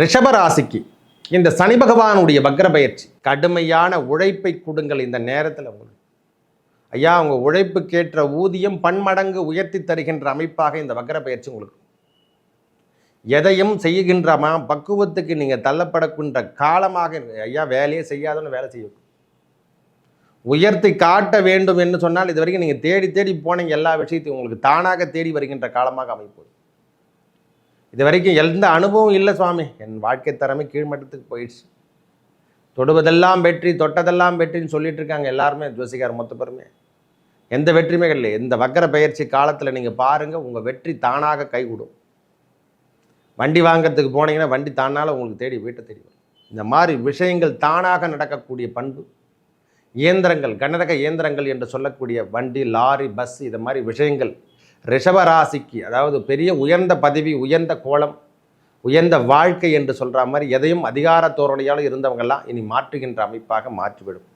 ரிஷபராசிக்கு இந்த சனி பகவானுடைய வக்ர பயிற்சி கடுமையான உழைப்பை கொடுங்கள் இந்த நேரத்தில் உங்களுக்கு. ஐயா உங்கள் உழைப்புக்கேற்ற ஊதியம் பன்மடங்கு உயர்த்தி தருகின்ற அமைப்பாக இந்த வக்ர பயிற்சி உங்களுக்கு. எதையும் செய்கின்றமா பக்குவத்துக்கு நீங்கள் தள்ளப்படக்கின்ற காலமாக ஐயா வேலையே செய்யாதவன்னு வேலை செய்யும். உயர்த்தி காட்ட வேண்டும் என்று சொன்னால் இது வரைக்கும் நீங்கள் தேடி தேடி போனீங்க எல்லா விஷயத்தையும் உங்களுக்கு தானாக தேடி வருகின்ற காலமாக அமைப்போம். இது வரைக்கும் எந்த அனுபவம் இல்லை சுவாமி. என் வாழ்க்கை தரமே கீழ்மட்டத்துக்கு போயிடுச்சு. தொடுவதெல்லாம் வெற்றி தொட்டதெல்லாம் வெற்றின்னு சொல்லிட்டு இருக்காங்க எல்லாருமே ஜோசிகார் மொத்த பேருமே. எந்த வெற்றியுமே இல்லை இந்த வக்கர பயிற்சி காலத்தில் நீங்கள் பாருங்கள் உங்கள் வெற்றி தானாக கைகூடும். வண்டி வாங்குறதுக்கு போனீங்கன்னா வண்டி தானால உங்களுக்கு தேடி வீட்டை தேடி இந்த மாதிரி விஷயங்கள் தானாக நடக்கக்கூடிய பண்பு இயந்திரங்கள் கனரக இயந்திரங்கள் என்று சொல்லக்கூடிய வண்டி லாரி பஸ் இது மாதிரி விஷயங்கள் ரிஷபராசிக்கு அதாவது பெரிய உயர்ந்த பதவி உயர்ந்த கோலம் உயர்ந்த வாழ்க்கை என்று சொல்கிற மாதிரி எதையும் அதிகார தோரணையால் இருந்தவங்கெல்லாம் இனி மாற்றுகின்ற அமைப்பாக மாற்றிவிடும்.